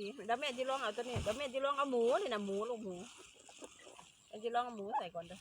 ดีเดี๋ยวแม่จะลองเอาตัวนี้เดี๋ยวแม่จะลองเอาหมูนี่นะหมูลูกหมูแม่จะลองเอาหมูใส่ก่อนเด้อ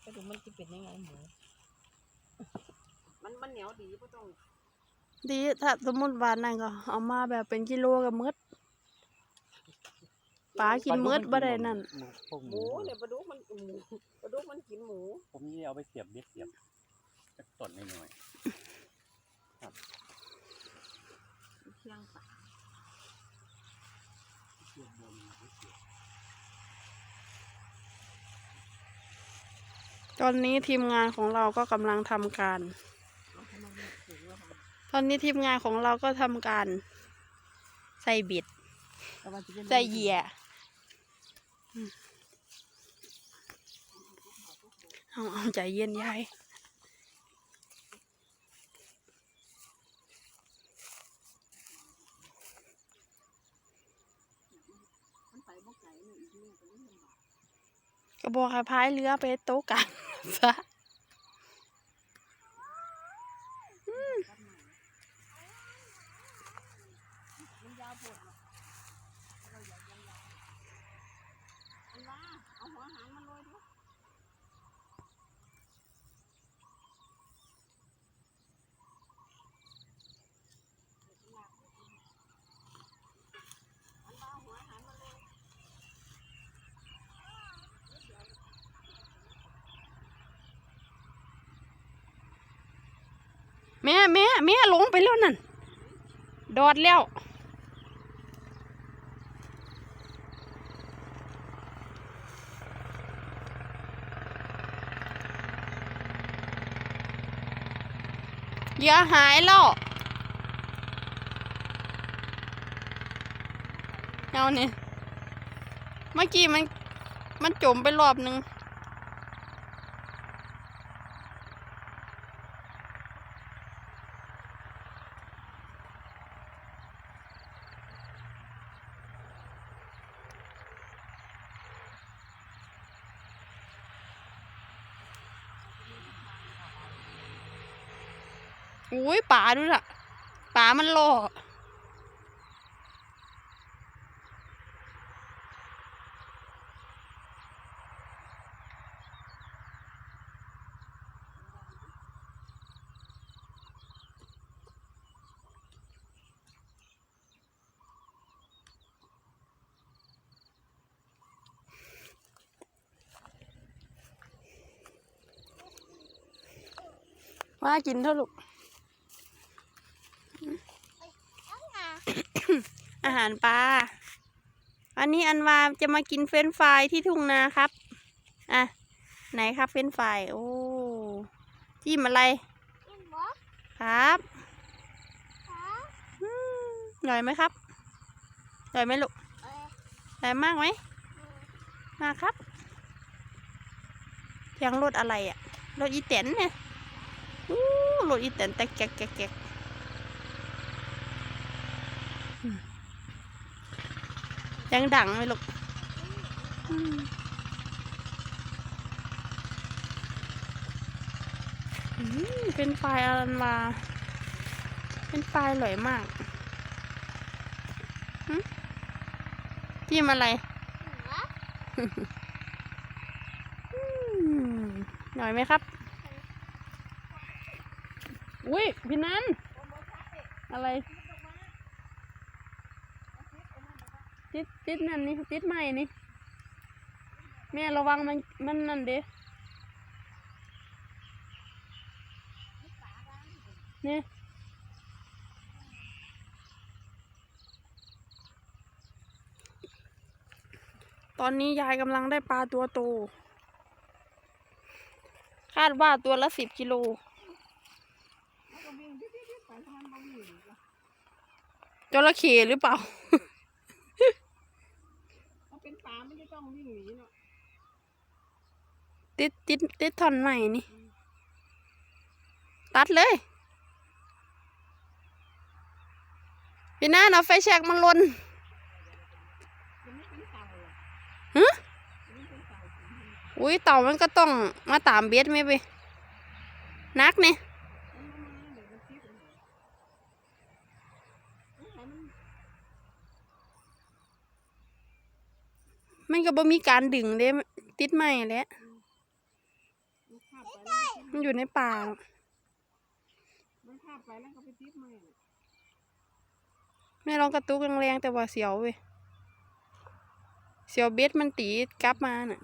ไปดูมันจะเป็นยังไงหมู มันมันเหนียวดีก็ต้องดีถ้าสมมติว่านั่นก็เอามาแบบเป็นกิโลกับมืดปลากินมืดบ่ได้นั่นพวกหมูเนี่ยปลาดุกมันหมูปลาดุกมันกินหมูผมนี่เอาไปเสียบเบ็ดเสียบสักต้นหน่อย เชียงปลาตอนนี้ทีมงานของเราก็กำลังทำการ ตอนนี้ทีมงานของเราก็ทำการ ใส่บิด ใส่เหยื่เอาเอาใจเย็นยาย มันไปบ่ไก็บอกให้พายเรือไปโต๊ะกันซะ มันยาวปวดเนาะเราอยากยาวๆอันว่าเอาหัวหางมันโรยดู แม่แม่แม่ลงไปแล้วนั่น ดอดแล้วอย่าหายแล้ว เอาเนี่ยเมื่อกี้มัน มันจมไปรอบหนึ่ง อุ้ยป่าดูล่ะป่ามันหล่อว่ากินเท่าลูก อาหารปลาวันนี้อันวาจะมากินเฟรนฟรายที่ทุ่งนาครับ อะ ไหนครับเฟรนฟรายโอ้จิ้มอะไรครับอืมอร่อยไหมครับอร่อยไหมลูกอร่อยมากไหมมาครับเสียงรถอะไรอะรถอีแตนเนี่ยอู้รถอีแตนแต่แกกแกกแกก ยังดังไหมลูกเป็นไฟล์อรันวา เป็นไฟล์อร่อยมากจิ้มอะไรหน่อยไหมครับ อุ้ยพี่นันอะไร ติดติดนั่นนี่ติดใหม่นี่ แม่ระวังมันมันนั่นเด้นี่ตอนนี้ยายกำลังได้ปลาตัวโต คาดว่าตัวละสิบกิโล จระเข้หรือเปล่าเป็นปลาไม่ ได้ต้องวิ่งหนีเนาะติดติดติดท่อนใหม่นี่ ตัดเลยพี่น้าเอาไฟแชกมันลนฮะอุ้ยเต่ามันก็ต้องมาตามเบ็ดไหมไปนักเนี่ย มันก็บ่มีการดึงเด้ติดไม้แหล้วมันคาบไปแล้วมันอยู่ในป่ามันคาบไปแล้วก็ไปติดไม้น่ะแม่ลองกระตุกแรงๆแต่ว่าเสียวเว้ยเสียวเบ็ดมันตีกลับมาน่ะ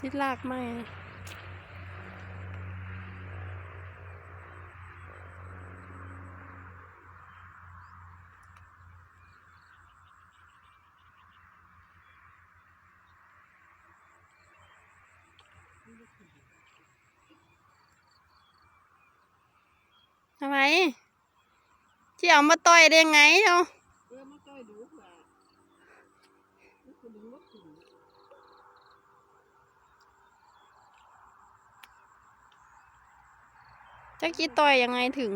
ทิดลากไม่ทำไมจะเอามาต่อยได้ไงเนาะเออมาต่อยดูเผื่อมันคือดึงรถถึง จะกี้ต่อยยังไงถึง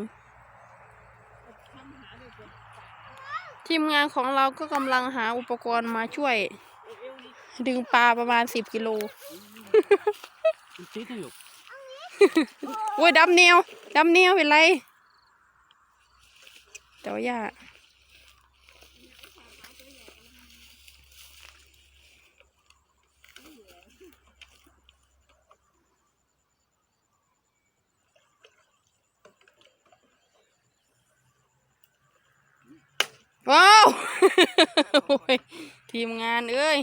ทีมงานของเราก็กำลังหาอุปกรณ์มาช่วย ดึงปลาประมาณสิบกิโลโอ้ยดำเนียวดำเนียวเป็นไรเดี๋ยวอย่า ว้าวโอ้ยทีมงานเอ้ย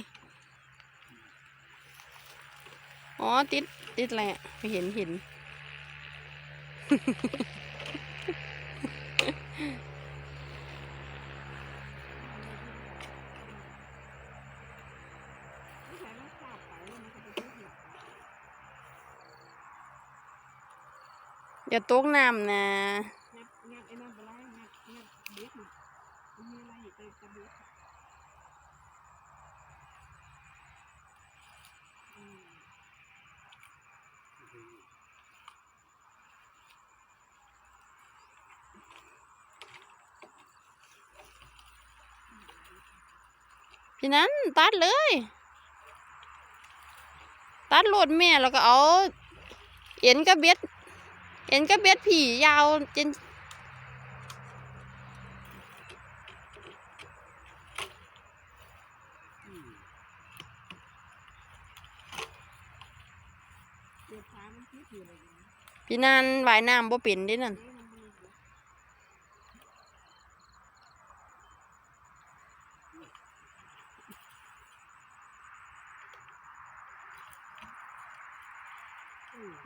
อ๋อ ติด ติดอะไรอะไม่เห็นเห็นไม่ใช่มันคาบไปแล้วมันก็ไปติดหลักอย่าตกน้ำนะ งัดงัดไอ้นั่นไปไล่งัดงัดเบ็ดน่ะมัน กระเบ็ดอืมพี่นั้นตัดเลย ตัดโหลดแม่แล้วก็เอา เอ็นกระเบ็ด เอ็นกระเบ็ดผียาวจน อืม เดี๋ยวขามันติดอยู่เลยนะ พี่นันว่ายน้ำบ่เป็นเด้นั่นเอ๊ะมันมีอยู่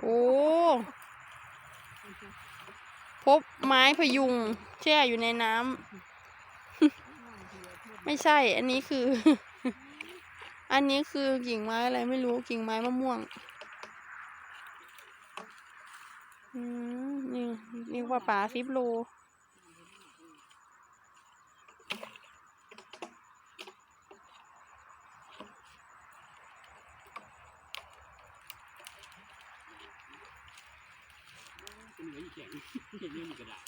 โอ้พบไม้พยุงแช่อยู่ในน้ำ ไม่ใช่ อันนี้คือ อันนี้คือกิ่งไม้อะไรไม่รู้กิ่งไม้มะม่วง อืมนี่นี่ว่าป่าสิบโลเป็นเหมือนแข็งเห็นเรื่องกระดาษ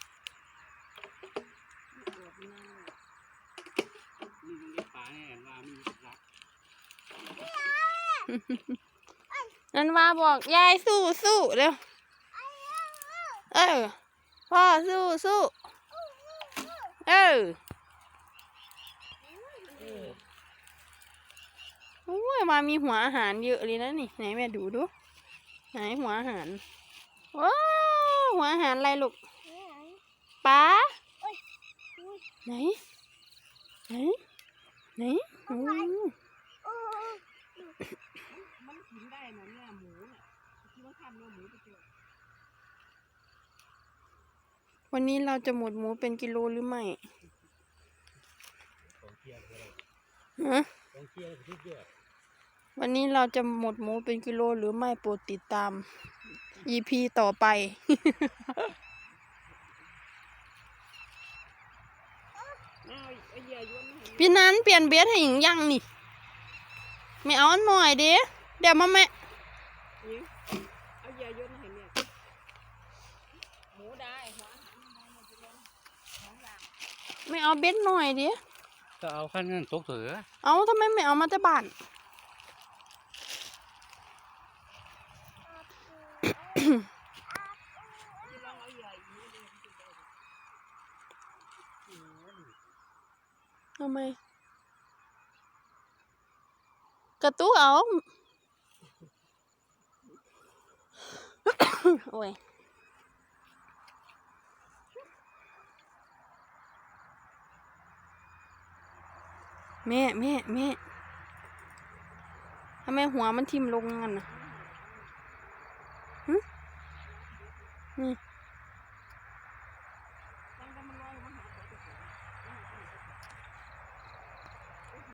นี่มันเรียกปลาแน่ว่ามีรักนันว่าบอกยายสู้สู้เร็ว เออพ่อสู้สู้เออโอ้ยมามีหัวอาหารเยอะเลยนะนี่ไหนแม่ดูดูไหนหัวอาหารว้าหัวอาหารอะไรลูกปลาไหนไหนไหนโอ้ มันกินได้นะเนี่ยหมูเนี่ยที่มันทำเนื้อหมูไปเจอ วันนี้เราจะหมดหมูเป็นกิโลหรือไม่ของเทียบเลยฮะของเทียบที่เยอะวันนี้เราจะหมดหมูเป็นกิโลหรือไม่โปรดติดตาม EP ต่อไปเอาไอ้เหยื่อโยนมาให้พี่นั้นเปลี่ยนเบสให้หญิงยังนี่ ไม่เอาอันหน่อยเด้เดี๋ยวมาแม่ ยิงเอาเหยื่อโยนมาให้เนี่ยหมู ได้หัวอาหารมันได้หมดเลยสองอย่างไม่เอาเบสหน่อยเด้ก็เอาขั้นนั้นตกเถอะเอาทำไมไม่เอามาแต่บ้านที่ลองเอาใหญ่อย่างนี้เลยมันจะได้ทำไม กระตุกเอา โอ้ย แม่แม่แม่ทำไมหัวมันทิ่มลงงั้นน่ะหึนี่